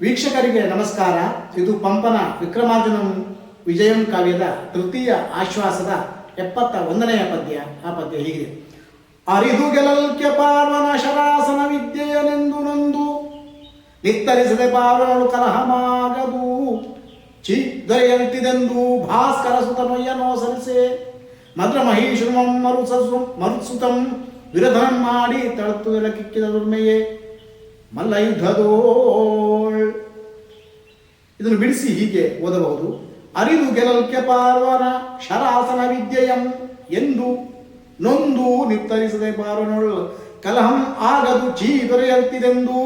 ವೀಕ್ಷಕರಿಗೆ ನಮಸ್ಕಾರ. ಇದು ಪಂಪನ ವಿಕ್ರಮಾರ್ಜುನಂ ವಿಜಯಂ ಕಾವ್ಯದ ತೃತೀಯ ಆಶ್ವಾಸದ ಎಪ್ಪತ್ತ ಒಂದನೆಯ ಪದ್ಯ. ಆ ಪದ್ಯ ಹೀಗಿದೆ. ಅರಿದು ಗೆಲಲ್ಕೆ ಪಾರ್ವನ ಶರಾಸನ ವಿದ್ಯೆಯನೆಂದು ನೊಂದು. ನಿತ್ತರಿಸದೆ ಪಾರ್ವನಳು ಕಲಹಮಾಗದು ಚಿ ದೊರೆಯಂತಿದೆಂದು ಭಾಸ್ಕರ ಸುತನೊಯ್ಯನೋ ಸರಿಸೆ. ಮದ್ರ ಮಹೀಶುಮಂ ಮರುಸಸು ಮರುಸುತಂ ವಿರಧನಂ ಮಾಡಿ ತಳತ್ತು ಕಿಕ್ಕಿದ ದುರ್ಮೆಯೇ. ಮಲ್ಲ ಯುದ್ಧದೋಳ್ ಇದನ್ನು ಬಿಡಿಸಿ ಹೀಗೆ ಓದಬಹುದು. ಅರಿದು ಗೆಲಲ್ಕೆ ಪಾರ್ವನ ಶರಾಸನ ವಿದ್ಯೆಯಂ ಎಂದು ನೊಂದು ನಿತ್ತರಿಸದೆ ಪಾರ್ವನೊಳ್ ಕಲಹಂ ಆಗದು ಚೀ ದೊರೆಯಲ್ತಿದೆಂದು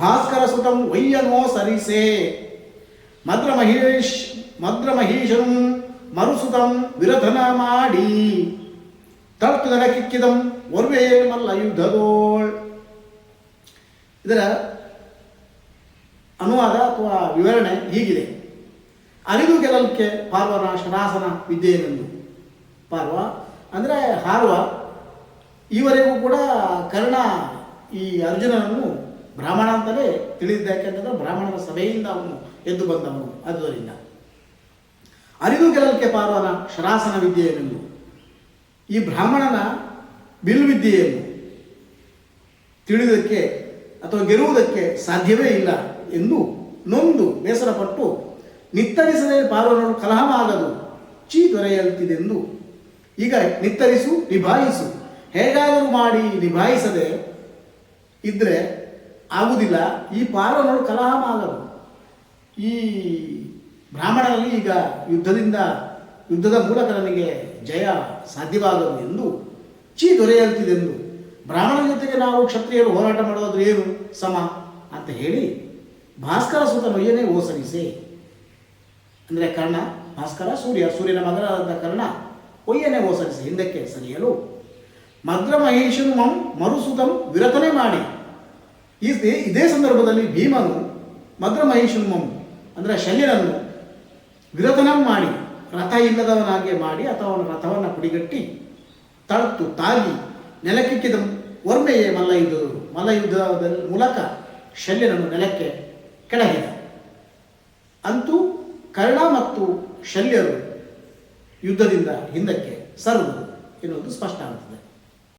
ಭಾಸ್ಕರ ಸುತಂ ವಯ್ಯನೋ ಸರಿಸೆ. ಮದ್ರ ಮಹೇಶ್ ಮದ್ರ ಮರುಸುತಂ ವಿರಧನ ಮಾಡಿ. ತರ್ತು ಕಿಕ್ಕಿದಂ ಒರ್ವೇ ಮಲ್ಲ ಯುದ್ಧದೋಳ್ ಇದರ ಅನುವಾದ ಅಥವಾ ವಿವರಣೆ ಹೀಗಿದೆ. ಅರಿದು ಗೆಲ್ಲಲಿಕ್ಕೆ ಪಾರ್ವನ ಶರಾಸನ ವಿದ್ಯೆಯೆಂದು ಪಾರ್ವ ಅಂದರೆ ಹಾರ್ವ. ಈವರೆಗೂ ಕೂಡ ಕರ್ಣ ಈ ಅರ್ಜುನನನ್ನು ಬ್ರಾಹ್ಮಣ ಅಂತಲೇ ತಿಳಿದಿದ್ದ, ಯಾಕೆಂತಂದ್ರೆ ಬ್ರಾಹ್ಮಣರ ಸಭೆಯಿಂದ ಅವನು ಎದ್ದು ಬಂದವನು. ಆದುದರಿಂದ ಅರಿದು ಗೆಲ್ಲಲಿಕ್ಕೆ ಪಾರ್ವನ ಶರಾಸನ ವಿದ್ಯೆಯನ್ನು ಈ ಬ್ರಾಹ್ಮಣನ ಬಿಲ್ವಿದ್ಯೆಯನ್ನು ತಿಳಿಯುವುದಕ್ಕೆ ಅಥವಾ ಗೆಲ್ಲುವುದಕ್ಕೆ ಸಾಧ್ಯವೇ ಇಲ್ಲ ಎಂದು ನೊಂದು ಬೇಸರಪಟ್ಟು ನಿತ್ತರಿಸದೆ ಪಾರ್ವನರು ಕಲಹವಾಗದು ಚೀ ದೊರೆಯಲ್ತಿದೆಂದು ಈಗ ನಿತ್ತರಿಸು, ನಿಭಾಯಿಸು. ಹೇಗಾದರೂ ಮಾಡಿ ನಿಭಾಯಿಸದೆ ಇದ್ರೆ ಆಗುವುದಿಲ್ಲ. ಈ ಪಾರ್ವನರು ಕಲಹವಾಗದು. ಈ ಬ್ರಾಹ್ಮಣರಲ್ಲಿ ಈಗ ಯುದ್ಧದಿಂದ, ಯುದ್ಧದ ಮೂಲಕ ನನಗೆ ಜಯ ಸಾಧ್ಯವಾಗದು ಎಂದು ಚೀ ದೊರೆಯಲ್ತಿದೆಂದು ಬ್ರಾಹ್ಮಣರ ಜೊತೆಗೆ ನಾವು ಕ್ಷತ್ರಿಯರು ಹೋರಾಟ ಮಾಡೋದ್ರೆ ಏನು ಸಮ? ಅಂತ ಹೇಳಿ ಭಾಸ್ಕರ ಸುತ ನೊಯ್ಯನೇ ಓಸರಿಸಿ. ಅಂದರೆ ಕರ್ಣ, ಭಾಸ್ಕರ, ಸೂರ್ಯ, ಸೂರ್ಯನ ಮಗನಾದ ಕರ್ಣ ಒಯ್ಯನೆ ಓಸರಿಸಿ ಹಿಂದಕ್ಕೆ ಸರಿಯಲು. ಮದ್ರ ಮಹೇಶನು ಮಂ ಮರುಸುತಂ ವಿರತನೆ ಮಾಡಿ. ಈ ಇದೇ ಸಂದರ್ಭದಲ್ಲಿ ಭೀಮನು ಮದ್ರ ಮಹೇಶನು ಮಂ ಅಂದರೆ ಶಲ್ಯನನ್ನು ವಿರತನ ಮಾಡಿ, ರಥ ಇಲ್ಲದವನಾಗೆ ಮಾಡಿ ಅಥವಾ ಅವನ ರಥವನ್ನು ಪುಡಿಗಟ್ಟಿ, ತಳ್ತು, ತಾಗಿ ನೆಲಕ್ಕಿಕ್ಕಿದ ವರ್ಮೆಯೇ ಮಲ್ಲಯುದ್ಧರು ಮಲ್ಲಯುದ್ಧದ ಮೂಲಕ ಶಲ್ಯನನ್ನು ನೆಲಕ್ಕೆ ಕೆಳಗಿದ. ಅಂತೂ ಕರ್ಣ ಮತ್ತು ಶಲ್ಯರು ಯುದ್ಧದಿಂದ ಹಿಂದಕ್ಕೆ ಸರ್ವರು ಎನ್ನುವುದು ಸ್ಪಷ್ಟ ಆಗುತ್ತದೆ.